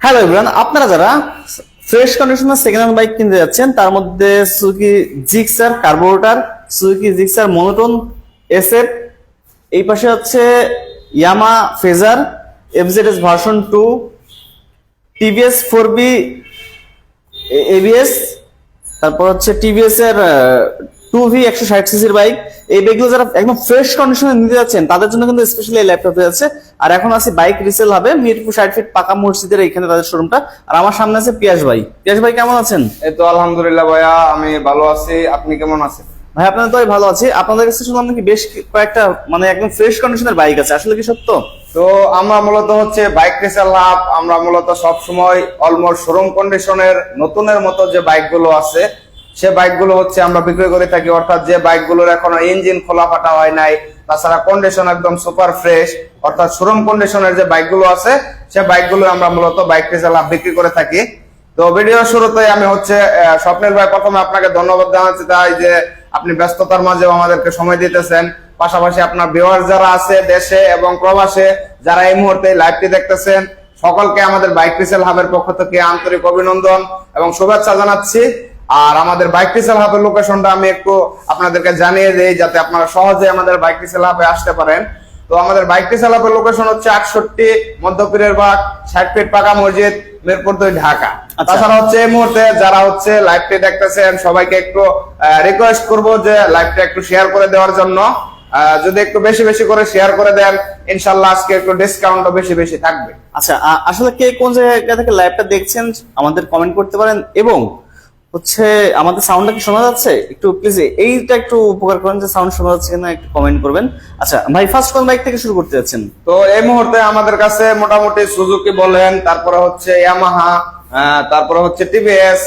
Hello everyone আপনারা যারা fresh conditioner second hand bike কিনতে যাচ্ছেন, তার মধ্যে Suzuki Gixxer carburettor Suzuki Gixxer monotone SF এই পাশে হচ্ছে Yamaha Fazer FZS version two TVS four B ABS তারপর হচ্ছে টিভিএস এর টু ভি একশো ষাট সিসির বাইক। এই বাইকগুলো যারা একদম ফ্রেশ কন্ডিশনে নিতে যাচ্ছেন তাদের জন্য কিন্তু স্পেশালি এই ল্যাপটপ আছে আর এখন আছে বাইক রিসেল হবে মিরপুর ষাট ফিট পাকা মসজিদের এইখানে তাদের শোরুমটা আর আমার সামনে আছে পিয়াস ভাই। পিয়াস ভাই কেমন আছেন? এই তো আলহামদুলিল্লাহ ভাইয়া আমি ভালো আছি। আপনি কেমন আছেন? ভাই আপনাদের তো ভালো আছি। আপনাদের কাছে শুনলাম নাকি বেশ কয়েকটা মানে একদম ফ্রেশ কন্ডিশনের বাইক আছে। আসলে কি সত্য? তো আমরা মূলত হচ্ছে বাইক রেসার লাভ আমরা মূলত সব সময় অলমোস্ট শোরুম কন্ডিশনের নতুনের মতো যে বাইকগুলো আছে সে বাইকগুলো হচ্ছে আমরা বিক্রি করে থাকি, অর্থাৎ যে বাইকগুলোর এখনও ইঞ্জিন খোলা ফাটা হয় নাই, তাছাড়া কন্ডিশন একদম সুপার ফ্রেশ অর্থাৎ শোরুম কন্ডিশনের যে বাইকগুলো আছে, সে বাইকগুলো আমরা মূলত বাইক রেসার লাভ বিক্রি করে থাকি। তো ভিডিও শুরুতে আমি হচ্ছে স্বপ্নের ভাই প্রথমে আপনাকে ধন্যবাদ জানাচ্ছি তাই যে আপনি ব্যস্ততার মাঝেও আমাদেরকে সময় দিতেছেন। পাশাপাশি আপনার ভিউয়ার যারা আছে দেশে এবং প্রবাসে, যারা এই মুহূর্তে লাইভটি দেখতেছেন, সকলকে আমাদের বাইক রিসেল হাবের পক্ষ থেকে আন্তরিক অভিনন্দন এবং শুভেচ্ছা জানাচ্ছি। আর আমাদের বাইক রিসেল হাবের লোকেশনটা আমি একটু আপনাদেরকে জানিয়ে দেই যাতে আপনারা সহজে আমাদের বাইক রিসেল হাবে আসতে পারেন। তো আমাদের বাইক রিসেল হাবের লোকেশন হচ্ছে আটষট্টি মধ্যপীরের বাগ ষাট ফিট পাকা মসজিদ মিরপুর দুই ঢাকা। আচ্ছা। তাছাড়া হচ্ছে এই মুহূর্তে যারা হচ্ছে লাইভটি দেখতেছেন সবাইকে একটু রিকোয়েস্ট করব যে লাইভটা একটু শেয়ার করে দেওয়ার জন্য। যদি একটু বেশি বেশি করে শেয়ার করে দেন ইনশাল্লাহ আজকে একটু ডিসকাউন্টও বেশি বেশি থাকবে। আচ্ছা আসলে কে কোন জায়গা থেকে লাইভটা দেখছেন আমাদের কমেন্ট করতে পারেন। এবং হচ্ছে আমাদের সাউন্ডটা কি শোনা যাচ্ছে? একটু প্লিজ এইটা একটু উপকার করেন যে সাউন্ড শোনা যাচ্ছে কিনা একটু কমেন্ট করবেন। আচ্ছা ভাই ফার্স্ট কোন বাইক থেকে শুরু করতে যাচ্ছেন? তো এই মুহূর্তে আমাদের কাছে মোটামুটি সুজুকি বলেন তারপরে হচ্ছে ইয়ামাহা তারপরে হচ্ছে টিভিএস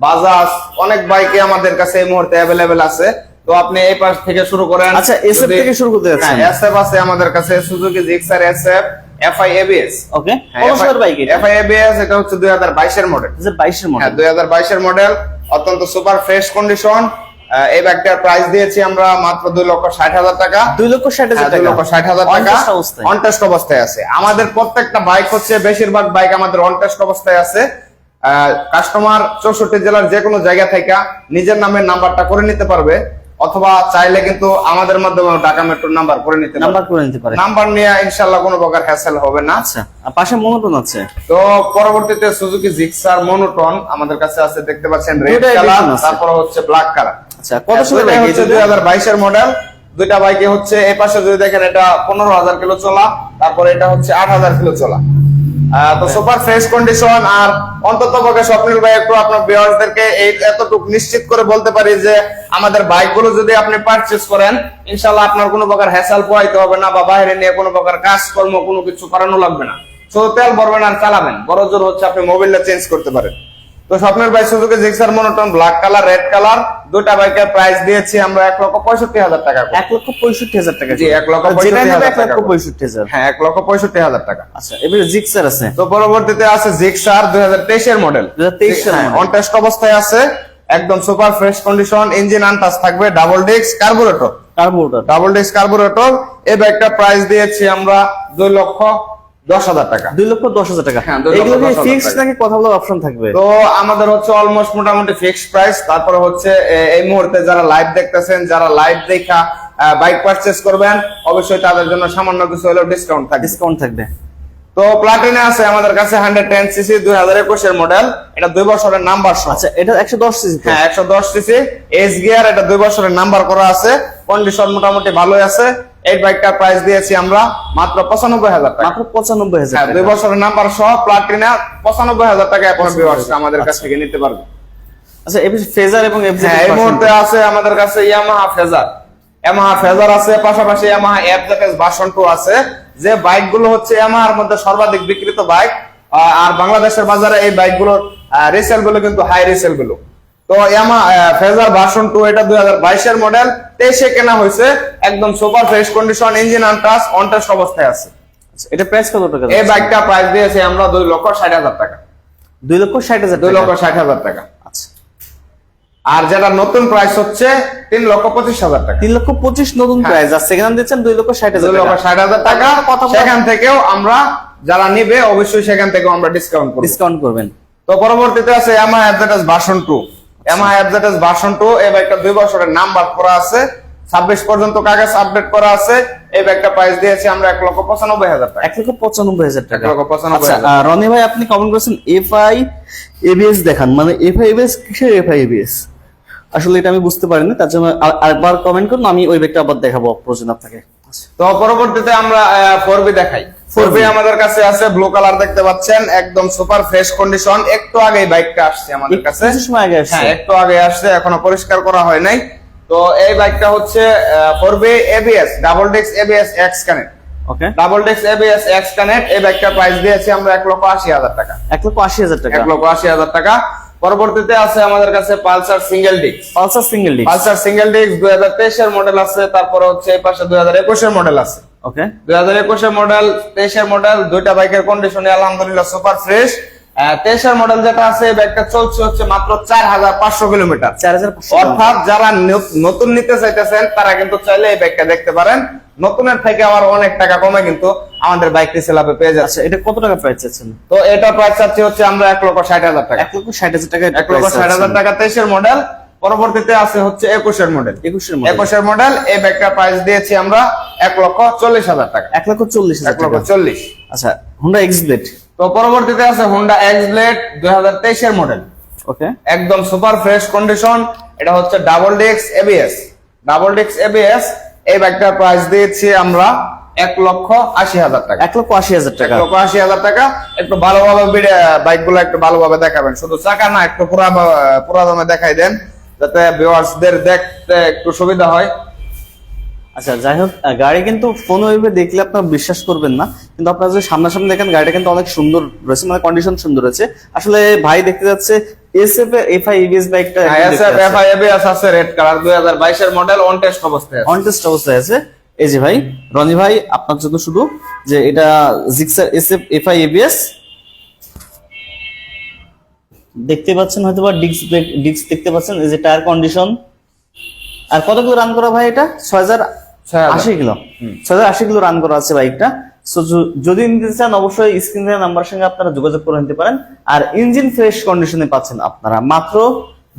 বাজাজ অনেক বাইকে আমাদের কাছে এই মুহূর্তে অ্যাভেলেবেল আছে। তো আপনি এই পাশ থেকে শুরু করেন। আচ্ছা, SF থেকে শুরু করতে যাচ্ছেন? এসএফ আছে আমাদের কাছে Suzuki Gixxer SF FI ABS okay কত বাইক এফআই এবিএস এটা হচ্ছে দুই হাজার বাইশের মডেল বাইশের হ্যাঁ মডেল দুই হাজার বাইশের মডেল অত্যন্ত সুপার ফ্রেশ কন্ডিশন এই ব্যাগটার প্রাইস দিয়েছি আমরা মাত্র দুই লক্ষ ষাট হাজার টাকা। দুই লক্ষ ষাট হাজার হ্যাঁ, দুই লক্ষ ষাট হাজার টাকা। অনটেস্ট অবস্থায়। আছে। আমাদের প্রত্যেকটা বাইক হচ্ছে বেশিরভাগ বাইক আমাদের অনটেস্ট অবস্থায় আছে। কাস্টমার চৌষট্টি জেলার যে কোনো জায়গা থেকে নিজের নামের নাম্বারটা করে নিতে পারবে। অথবা চাইলে কিন্তু আমাদের মাধ্যমে ঢাকা মেট্রোর নাম্বার করে নিতে নাম্বার করে নিতে পারে নাম্বার নিয়ে ইনশাল্লাহ কোনো প্রকার হ্যাসেল হবে না। আচ্ছা পাশে মনোটন আছে? তো পরবর্তীতে সুজুকি জিক্সার মনোটন আমাদের কাছে আছে দেখতে পাচ্ছেন রেড কালার তারপর হচ্ছে ব্ল্যাক কালার আচ্ছা কত সালের বাইক হচ্ছে দুই হাজার বাইশের মডেল দুইটা বাইকে হচ্ছে এই পাশে যদি দেখেন এটা পনেরো হাজার কিলো চলা তারপর এটা হচ্ছে আট হাজার কিলো চলা। তো সুপার ফ্রেশ কন্ডিশন আর অন্তত পক্ষে স্বপ্নিল ভাই একটু আপনার ভিউয়ারদেরকে এই এতটুকু নিশ্চিত করে বলতে পারি যে আমাদের বাইকগুলো যদি আপনি পারচেজ করেন ইনশাল্লাহ আপনার কোনো প্রকার হ্যাসাল পোয়াইতে হবে না বা বাইরে নিয়ে কোনো প্রকার কাজকর্ম কোনো কিছু করানো লাগবে না। শুধু তেল ভরবেন আর চালাবেন। বড় জোর হচ্ছে আপনি মোবাইলটা চেঞ্জ করতে পারেন। তো স্বপ্নের ভাই Suzuki Gixxer monotone black colour red colour দুটা বাইকের প্রাইস দিয়েছি আমরা এক লক্ষ পঁয়ষট্টি হাজার টাকা এক লক্ষ পঁয়ষট্টি হাজার টাকা জি, এক লক্ষ পঁয়ষট্টি হাজার হাজার। হ্যাঁ এক লক্ষ পঁয়ষট্টি হাজার টাকা। আচ্ছা এবারে জিক্সার আছে। তো পরবর্তীতে আছে জিক্সার দুই হাজার তেইশের মডেল 2023 এর model। অনটেস্ট অবস্থায় আছে একদম super fresh condition engine untouched থাকবে double disc carburettor carburettor double disc carburettor এই বাইকটা প্রাইস দিয়েছি আমরা দুই লক্ষ দশ হাজার টাকা। দুই লক্ষ দশ হাজার টাকা। হ্যাঁ, দুই লক্ষ এগুলো কি দশ হাজার ফিক্স নাকি কথা বলার অপশন থাকবে? তো আমাদের হচ্ছে অলমোস্ট মোটামুটি ফিক্সড প্রাইস তারপরে হচ্ছে এই মুহূর্তে যারা লাইভ দেখতেছেন যারা লাইভ দেখা বাইক পারচেস করবেন অবশ্যই তাদের জন্য সামান্য কিছু হলেও ডিসকাউন্ট থাকে ডিসকাউন্ট থাকবে। তো প্লাটিনে আছে আমাদের কাছে হান্ড্রেড টেন সিসি দুই হাজার একুশের মডেল এটা দুই বছরের নাম্বার আচ্ছা এটা একশো দশ সিসি হ্যাঁ একশো দশ সিসি এস গিয়ার এটা দুই বছরের নাম্বার করা আছে। কন্ডিশন মোটামুটি ভালোই আছে। এই বাইকটার প্রাইস দিয়েছি আমরা মাত্র পঁচানব্বই হাজার টাকা। মাত্র পঁচানব্বই হাজার হ্যাঁ টাকা। দুই বছরের নাম্বার সহ প্লাটিনা পঁচানব্বই হাজার টাকা আপনার আমাদের কাছ থেকে নিতে পারবে। আচ্ছা এপিসি ফেজার এবং হ্যাঁ এই মুহূর্তে আছে আমাদের কাছে ইয়ামাহা ফেজার ইয়ামাহা ফেজার আছে পাশাপাশি ইয়ামাহা এফজেডএস ভার্সন 2 আছে। যে বাইকগুলো হচ্ছে ইয়ামাহার মধ্যে সর্বাধিক বিক্রিত বাইক আর বাংলাদেশের বাজারে এই বাইকগুলোর রিসেলগুলো কিন্তু হাই রিসেলগুলো। তো ইয়ামা ফেজার ভার্সন টু এটা দুই হাজার বাইশের মডেল 23 এ কেনা হয়েছে একদম super fresh condition engine on test অবস্থায় আছে। আচ্ছা, এটা প্রাইস কত টাকা এই বাইকটা প্রাইস দিয়েছে আমরা 2 লক্ষ 60 হাজার টাকা। দুই লক্ষ ষাট হাজার 2 টাকা? লক্ষ 60 হাজার টাকা। আচ্ছা। আর যেটা নতুন প্রাইস হচ্ছে তিন লক্ষ পঁচিশ হাজার টাকা। তিন লক্ষ পঁচিশ নতুন প্রাইস আর হ্যান্ড দিচ্ছেন দুই লক্ষ ষাট হাজার দুই লক্ষ ষাট হাজার টাকা। কথা সেখান থেকেও আমরা যারা নিবে অবশ্যই সেখান থেকেও আমরা ডিসকাউন্ট করব। ডিসকাউন্ট করবেন। তো পরবর্তীতে আছে MI advertise version two MI advertise version two এই বাইকটা দুই বছরের নাম্বার করা আছে। ছাব্বিশ পর্যন্ত কাগজ আপডেট করা আছে। এই বাইকটা প্রাইস দিয়েছি আমরা এক লক্ষ পঁচানব্বই হাজার টাকা। এক লক্ষ পঁচানব্বই হাজার টাকা। এক লক্ষ পঁচানব্বই আচ্ছা। রনি ভাই আপনি কমেন্ট করেছেন এফ আই এবিএস দেখান। মানে এফ আই এবিএস কিসের এফ আই এবিএস আসলে এটা আমি বুঝতে পারিনি তার জন্য আর- আরেকবার কমেন্ট করুন আমি ওই ব্যাগটা আবার দেখাবো প্রয়োজন আপনাকে। তো পরবর্তীতে আমরা ফোর বি দেখাই। ফোর 4B আমাদের কাছে আছে ব্লু কালার দেখতে পাচ্ছেন একদম সুপার ফ্রেশ কন্ডিশন একটু আগে বাইকটা আসছে আমাদের কাছে। হ্যাঁ একটু আগে আসছে এখনও পরিষ্কার করা হয় নাই। তো এই বাইকটা হচ্ছে ফোরবি এবিএস ডাবল ডিক্স ABS X connect okay double ডিক্স এবিএস এক্স কানেক্ট এই বাইকটার প্রাইস দিয়েছি আমরা এক লক্ষ আশি হাজার টাকা। এক লক্ষ আশি হাজার টাকা। এক লক্ষ আশি হাজার টাকা। পরবর্তীতে আছে আমাদের কাছে পালসার সিঙ্গেল ডিক্স Pulsar single disc Pulsar single ডিক্স দুই হাজার তেইশের মডেল আছে তারপরে হচ্ছে এই পাশে দুই হাজার একুশের মডেল আছে। ওকে? দুই হাজার একুশের মডেল তেইশের মডেল দুইটা বাইকের কন্ডিশনে আলহামদুলিল্লাহ সুপার ফ্রেশ তেইশের মডেল যেটা আছে এই চলছে হচ্ছে মাত্র চার হাজার পাঁচশো কিলোমিটার। অর্থাৎ যারা নতুন নিতে চাইতেছেন তারা কিন্তু চাইলে এই বাইকটা দেখতে পারেন। নতুনের থেকে আবার অনেক টাকা কমে কিন্তু আমাদের বাইকটি সেলাপে পেয়ে যাচ্ছে। আচ্ছা এটা কত টাকা প্রাইস চাচ্ছেন? তো এটা প্রাইস চাচ্ছি হচ্ছে আমরা এক লক্ষ ষাট হাজার টাকা। এক লক্ষ ষাট হাজার টাকা এক লক্ষ ষাট হাজার টাকা তেইশের মডেল পরবর্তীতে আছে হচ্ছে একুশের মডেল একুশের মডেল একুশের মডেল এই ব্যাগটার প্রাইস দিয়েছি আমরা এক লক্ষ চল্লিশ হাজার টাকা। এক লক্ষ চল্লিশ এক লক্ষ চল্লিশ। আচ্ছা হুন্ডা এক্স ব্লেড তো পরবর্তীতে আছে হুন্ডা এক্স ব্লেড দুই হাজার তেইশের মডেল ওকে একদম সুপার ফ্রেশ কন্ডিশন এটা হচ্ছে ডাবল ডিক্স এবিএস ডাবল ডিক্স এবিএস এই ব্যাগটার প্রাইস দিয়েছি আমরা এক লক্ষ আশি হাজার টাকা। এক লক্ষ আশি হাজার এক টাকা লক্ষ আশি হাজার টাকা। একটু ভালোভাবে বাইকগুলো একটু ভালোভাবে দেখাবেন। শুধু চাকা না একটু পুরা পুরা দামে দেখাই দেন যাতে ভিউয়ার্সদের দেখতে একটু সুবিধা হয়। আচ্ছা যাই হোক গাড়ি কিন্তু ফোন ওয়েবে দেখলে আপনার বিশ্বাস করবেন না কিন্তু আপনারা যদি সামনাসামনি দেখেন গাড়িটা কিন্তু অনেক সুন্দর রয়েছে মানে কন্ডিশন সুন্দর রয়েছে। আসলে ভাই দেখতে যাচ্ছে এসএফ এফআই এবিএস আছে red colour model on test অবস্থায় আছে। অন টেস্ট অবস্থায় আছে। এই যে ভাই রনি ভাই আপনার জন্য শুধু যে এটা জিক্সার এসএফ এবিএস দেখতে পাচ্ছেন হয়তো বা ডিস্ক ডিস্ক দেখতে পাচ্ছেন এই যে টায়ার কন্ডিশন আর কত কিলো রান করা ভাই এটা? ছয় হাজার 6,000 আশি কিলো। ছয় হাজার আশি কিলো রান করা আছে বাইকটা। সো যদি নিতে চান অবশ্যই স্ক্রিনের নাম্বার সঙ্গে আপনারা যোগাযোগ করে নিতে পারেন। আর ইঞ্জিন ফ্রেশ কন্ডিশনে পাচ্ছেন আপনারা। মাত্র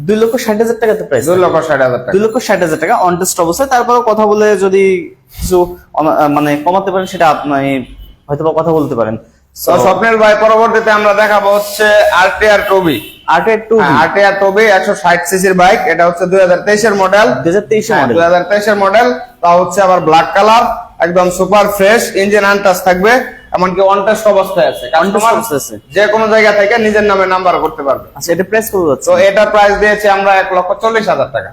দুই লক্ষ ষাট হাজার টাকাতে প্রাইস দুই লক্ষ ষাট হাজার দুই লক্ষ ষাট হাজার টাকা অন টেস্ট অবস্থায়। তারপরে কথা বলে যদি কিছু মানে কমাতে পারেন সেটা আপনি হয়তো কথা বলতে পারেন। স্বপ্নের ভাই পরবর্তীতে আমরা দেখাবো হচ্ছে আর টি আর টবি আট এইট টু আরটিআর টবি একশো ষাট সিসির বাইক এটা হচ্ছে দুই হাজার তেইশের মডেল দুই হাজার তেইশে মডেল দুই হাজার তেইশের মডেল তা হচ্ছে আবার ব্ল্যাক কালার একদম সুপার ফ্রেশ ইঞ্জিন থাকবে এমনকি অবস্থায় আছে। On test Customer অবস্থায় আছে। যে কোনো জায়গা থেকে নিজের নামে নাম্বার করতে পারবে। আচ্ছা এটা প্রেস তো প্রাইস দিয়েছি আমরা এক লক্ষ চল্লিশ হাজার টাকা।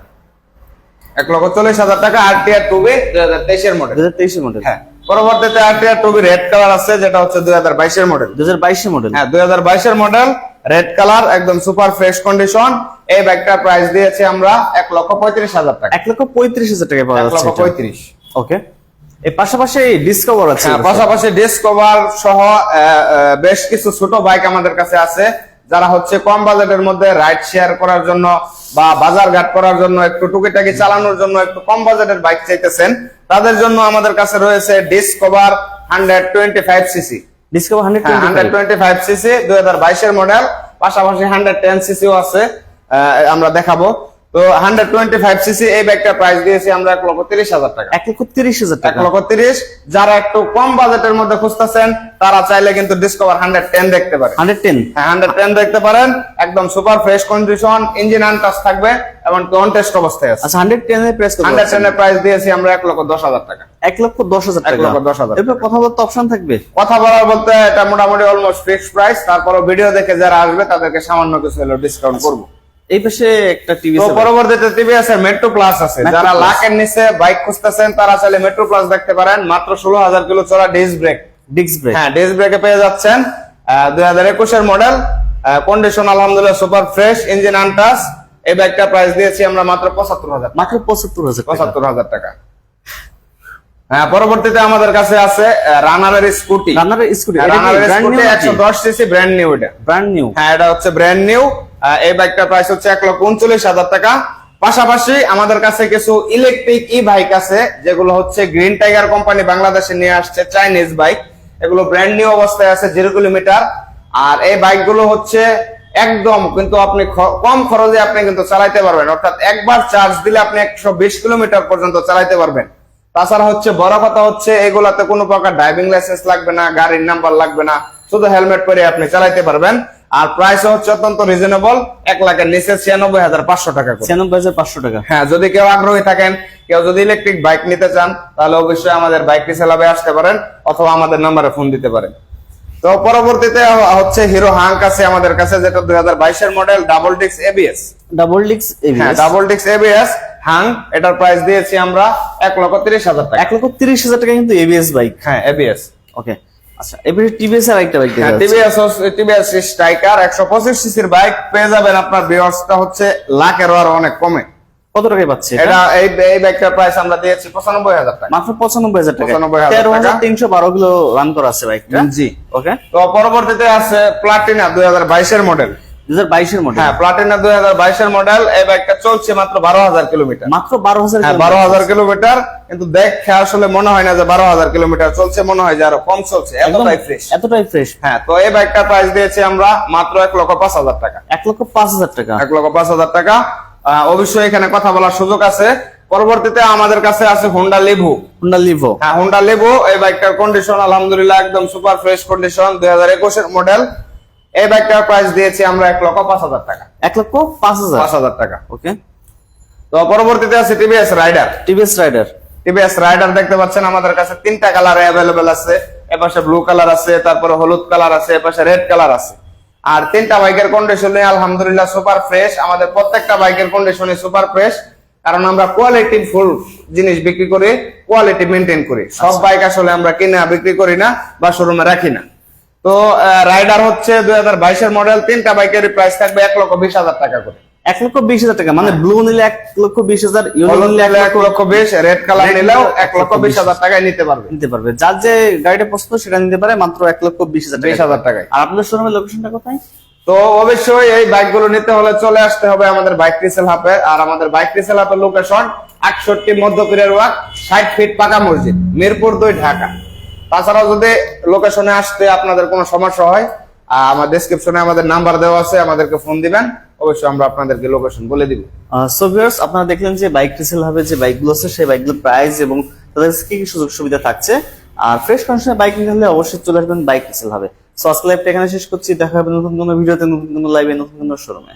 এক লক্ষ চল্লিশ হাজার টাকা আরটিআর টুবি দুই হাজার তেইশের মডেল দুই হাজার মডেল হ্যাঁ পরবর্তীতে টুবি রেড কালার আছে যেটা হচ্ছে দুই হাজার বাইশের মডেল দুই হাজার বাইশে মডেল হ্যাঁ দুই হাজার বাইশের মডেল রেড কালার একদম সুপার ফ্রেশ কন্ডিশন এই ব্যাগটার প্রাইস দিয়েছি আমরা এক লক্ষ পঁয়ত্রিশ হাজার টাকা। এক লক্ষ পঁয়ত্রিশ হাজার টাকা পাওয়া এক যাচ্ছে লক্ষ পঁয়ত্রিশ। ওকে এর পাশাপাশি ডিসকভার আছে হ্যাঁ, পাশাপাশি ডিসকভার সহ বেশ কিছু ছোট বাইক আমাদের কাছে আছে যারা হচ্ছে কম বাজেটের মধ্যে রাইড শেয়ার করার জন্য বা বাজার ঘাট করার জন্য একটু টুকিটাকি চালানোর জন্য একটু কম বাজেটের বাইক চাইতেছেন তাদের জন্য আমাদের কাছে রয়েছে Discover hundred twenty five CC Discover hundred hundred twenty five CC দুই হাজার বাইশের মডেল পাশাপাশি হান্ড্রেড টেন সিসিও আছে আমরা দেখাবো। তো হান্ড্রেড টোয়েন্টি ফাইভ সিসি এই ব্যাগটার প্রাইস দিয়েছি আমরা এক লক্ষ তিরিশ হাজার টাকা। এক লক্ষ তিরিশ হাজার এক টাকা লক্ষ তিরিশ যারা একটু কম বাজেটের মধ্যে খুঁজতেছেন তারা চাইলে কিন্তু ডিসকভার হান্ড্রেড টেন দেখতে পারেন। হান্ড্রেড টেন হ্যাঁ হান্ড্রেড টেন দেখতে পারেন একদম super fresh condition engine untouched থাকবে এবং অন টেস্ট অবস্থায় আছে। আচ্ছা হান্ড্রেড টেন এর করে হান্ড্রেড যাচ্ছে। টেনের প্রাইস দিয়েছি আমরা এক লক্ষ দশ হাজার টাকা। এক লক্ষ দশ হাজার টাকা। দশ হাজার এরপর কথা বলতে অপশন থাকবে। কথা বলার বলতে এটা মোটামুটি অলমোস্ট ফিক্সড প্রাইস তারপরে ভিডিও দেখে যারা আসবে তাদেরকে সামান্য কিছু হলেও ডিসকাউন্ট করব। এই পাশে একটা টিভি তো পরবর্তীতে টিভিএস এর মেট্রো প্লাস আছে। যারা লাখের নিচে বাইক খুঁজতেছেন তারা চাইলে মেট্রো প্লাস দেখতে পারেন। মাত্র ষোলো হাজার কিলো চলা ডিস্ক ব্রেক ডিস্ক ব্রেক হ্যাঁ ডিস্ক ব্রেকে পেয়ে যাচ্ছেন দুই হাজার একুশের মডেল কন্ডিশন আলহামদুলিল্লাহ সুপার ফ্রেশ ইঞ্জিন আনটাস এই ব্যাগটা প্রাইস দিয়েছি আমরা মাত্র পঁচাত্তর হাজার মাত্র পঁচাত্তর হাজার পঁচাত্তর হাজার টাকা। হ্যাঁ পরবর্তীতে আমাদের কাছে আছে রানারের স্কুটি রানারের স্কুটি রানারের স্কুটি একশো দশ সিসি ব্র্যান্ড নিউ এটা। ব্র্যান্ড নিউ হ্যাঁ এটা হচ্ছে ব্র্যান্ড নিউ এই বাইকটার প্রাইস হচ্ছে এক লক্ষ উনচল্লিশ হাজার টাকা। পাশাপাশি আমাদের কাছে কিছু ইলেকট্রিক ই বাইক আছে যেগুলো হচ্ছে গ্রিন টাইগার কোম্পানি বাংলাদেশে নিয়ে আসছে চাইনিজ বাইক এগুলো ব্র্যান্ড নিউ অবস্থায় আছে জিরো কিলোমিটার আর এই বাইকগুলো হচ্ছে একদম কিন্তু আপনি কম খরচে আপনি কিন্তু চালাইতে পারবেন। অর্থাৎ একবার চার্জ দিলে আপনি একশো বিশ কিলোমিটার পর্যন্ত চালাইতে পারবেন। তাছাড়া হচ্ছে বড় কথা হচ্ছে এগুলাতে কোনো প্রকার ড্রাইভিং লাইসেন্স লাগবে না গাড়ির নাম্বার লাগবে না শুধু হেলমেট পরে আপনি চালাইতে পারবেন। আর প্রাইস হচ্ছে অত্যন্ত রিজনেবল এক লাখের নিচে ছিয়ানব্বই হাজার পাঁচশো টাকা ছিয়ানব্বই হাজার পাঁচশো টাকা। হ্যাঁ যদি কেউ আগ্রহী থাকেন কেউ যদি ইলেকট্রিক বাইক নিতে চান তাহলে অবশ্যই আমাদের বাইক রিসেলাবে আসতে পারেন অথবা আমাদের নাম্বারে ফোন দিতে পারেন। তো পরবর্তীতে হচ্ছে হিরো হাঙ্ক আছে আমাদের কাছে যেটা দুই হাজার বাইশের মডেল ডাবল ডিক্স এবিএস ডাবল ডিক্স হ্যাঁ ডাবল ডিক্স এবিএস হাং এটার প্রাইস দিয়েছি আমরা এক লক্ষ তিরিশ হাজার টাকা। এক লক্ষ তিরিশ হাজার টাকা কিন্তু এবিএস বাইক হ্যাঁ এবিএস ওকে আচ্ছা এবারে টিভিএস এর একটা বাইক হ্যাঁ টিভিএস টিভিএস স্ট্রাইকার একশো পঁচিশ সিসির বাইক পেয়ে যাবেন আপনার বিয়ার্সটা হচ্ছে লাখেরও আরও অনেক কমে। কত টাকায় পাচ্ছে এটা? এই এই বাইকটার প্রাইস আমরা দিয়েছি পঁচানব্বই হাজার টাকা। মাত্র পঁচানব্বই হাজার টাকা 95,000 টাকা। তিনশো বারো কিলো রান করা আছে বাইকটা জি। ওকে তো পরবর্তীতে আছে প্লাটিনা দুই হাজার মডেল দুই হাজার মডেল হ্যাঁ প্লাটিনা দুই হাজার মডেল এই বাইকটা চলছে মাত্র বারো হাজার কিলোমিটার। মাত্র হ্যাঁ কিন্তু দেখে আসলে মনে হয় না যে বারো হাজার কিলোমিটার চলছে মনে হয় যে আরও কম চলছে এতটাই ফ্রেশ এতটাই ফ্রেশ হ্যাঁ তো এই বাইকটার প্রাইস দিয়েছি আমরা মাত্র এক লক্ষ পাঁচ হাজার টাকা। এক লক্ষ পাঁচ হাজার টাকা। এক লক্ষ পাঁচ হাজার টাকা। আহ, অবশ্যই এখানে কথা বলার সুযোগ আছে। পরবর্তীতে আমাদের কাছে আছে হোন্ডা লিভু হোন্ডা লিভো হ্যাঁ হোন্ডা লিভু এই বাইকটার কন্ডিশন আলহামদুলিল্লাহ একদম সুপার ফ্রেশ কন্ডিশন দুই হাজার একুশের মডেল এই বাইকটার প্রাইস দিয়েছি আমরা এক লক্ষ পাঁচ হাজার টাকা। এক লক্ষ পাঁচ হাজার? পাঁচ হাজার টাকা। ওকে। তো পরবর্তীতে আছে TVS Raider TVS Raider TVS Raider দেখতে পাচ্ছেন আমাদের কাছে তিনটা কালার অ্যাভেলেবেল আছে। এপাশে ব্লু কালার আছে তারপরে হলুদ কালার আছে এপাশে রেড কালার আছে। আর তিনটা বাইকের কন্ডিশনে আলহামদুলিল্লাহ সুপার ফ্রেশ আমাদের প্রত্যেকটা বাইকের কন্ডিশনে সুপার ফ্রেশ কারণ আমরা কোয়ালিটি ফুল জিনিস বিক্রি করে কোয়ালিটি মেনটেন করি। সব বাইক আসলে আমরা কিনে বিক্রি করি না বা শোরুমে রাখি না। তো রাইডার হচ্ছে দুই হাজার বাইশের মডেল তিনটা বাইকের প্রাইস থাকবে এক লক্ষ বিশ হাজার টাকা করে। এক লক্ষ বিশ হাজার টাকা মানে ব্লু নিলে এক লক্ষ বিশ হাজার ইউনো নিলে এক লক্ষ বিশ রেড কালার নিলেও এক লক্ষ বিশ হাজার টাকায় নিতে পারবে। নিতে পারবে। যার যে গাড়িটা পছন্দ সেটা নিতে পারে মাত্র এক লক্ষ বিশ হাজার বিশ হাজার টাকায়। আর আপনাদের শোরুমের লোকেশনটা কোথায়? তো অবশ্যই এই বাইকগুলো নিতে হলে চলে আসতে হবে আমাদের বাইক রিসেল হাপে আর আমাদের বাইক রিসেল হাপের লোকেশন আটষট্টি মধ্যপিরের ওয়াক ষাট ফিট পাকা মসজিদ মিরপুর দুই ঢাকা। তাছাড়াও যদি লোকেশনে আসতে আপনাদের কোনো সমস্যা হয় আমার ডেসক্রিপশনে আমাদের নাম্বার দেওয়া আছে আমাদেরকে ফোন দিবেন। অবশ্যই আমরা আপনাদেরকে লোকেশন বলে দিব। সো ভিউয়ার্স আপনারা দেখলেন যে বাইক রিসেল হবে, যে বাইকগুলো আছে, সেই বাইকগুলোর প্রাইস এবং তাদের কি কি সুযোগ সুবিধা থাকছে। আর ফ্রেশ কন্ডিশনে বাইক নিতে হলে অবশ্যই চলে আসবেন বাইক রিসেল হবে সো আজকে লাইভটা এখানে শেষ করছি। দেখা হবে নতুন কোনো ভিডিওতে, নতুন কোনো লাইভে নতুন কোনো শোরুমে